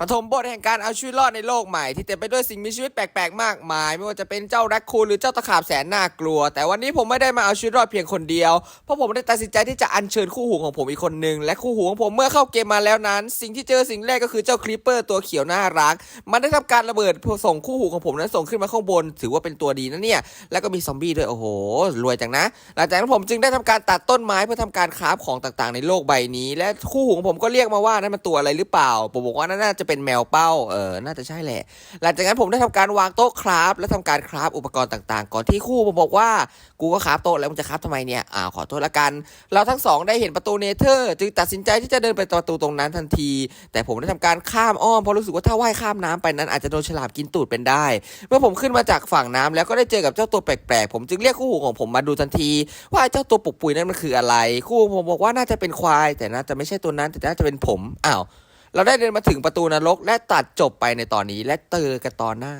ปฐมบทแห่งการเอาชีวิตรอดในโลกใหม่ที่เต็มไปด้วยสิ่งมีชีวิตแปลกๆ มากมาย ไม่ว่าจะเป็นเจ้าแรคคูนหรือเจ้าตะขาบแสนน่ากลัว แต่วันนี้ผมไม่ได้มาเอาชีวิตรอดเพียงคนเดียว เพราะผมได้ตัดสินใจที่จะอัญเชิญคู่หูของผมอีกคนหนึ่งและคู่หูของผมเมื่อเข้าเกมมาแล้วนั้น สิ่งที่เจอสิ่งแรกก็คือเจ้าครีปเปอร์ตัวเขียวน่ารัก มันได้ทำการระเบิดส่งคู่หูของผมนั้นส่งขึ้นมาข้างบน ถือว่าเป็นตัวดีนะเนี่ยแล้วก็มีซอมบี้ด้วยโอ้โหรวยจังนะ หลังจากนั้นผมจึงได้ทำการตัดต้นไม้เพื่อทำการคราฟของต่างๆ ในโลกใบนี้ และคู่หูของผมก็เรียกมาว่านั่นมันตัวอะไรหรือเปล่าผมบอกว่านั่นน่าจะเป็นแมวเป้า เออ น่าจะใช่แหละ หลังจากนั้นผมได้ทำการวางโต๊ะคราฟและทำการคราฟอุปกรณ์ต่างๆ ก่อนที่คู่ผมบอกว่า กูก็คราฟโต๊ะแล้วมึงจะคราฟทำไมเนี่ยอ้าวขอโทษละกัน เราทั้งสองได้เห็นประตูเนเธอร์ จึงตัดสินใจที่จะเดินไปประตูตรงนั้นทันที แต่ผมได้ทำการข้ามอ้อมเพราะรู้สึกว่าถ้าว่ายข้ามน้ำไปนั้นอาจจะโดนฉลามกินตูดเป็นได้ เมื่อผมขึ้นมาจากฝั่งน้ำแล้วก็ได้เจอกับเจ้าตัวแปลกๆ ผมจึงเรียกคู่หูของผมมาดูทันที ว่าเจ้าตัวปุกปุยนั้นมันคืออะไร คู่หูผมบอกว่าน่าจะเป็นควาย แต่น่าจะไม่ใช่ตัวนั้นแต่น่าจะเป็นผมอ้าว เราได้เดินมาถึงประตูนรกและตัดจบไปในตอนนี้และเจอกันตอนหน้า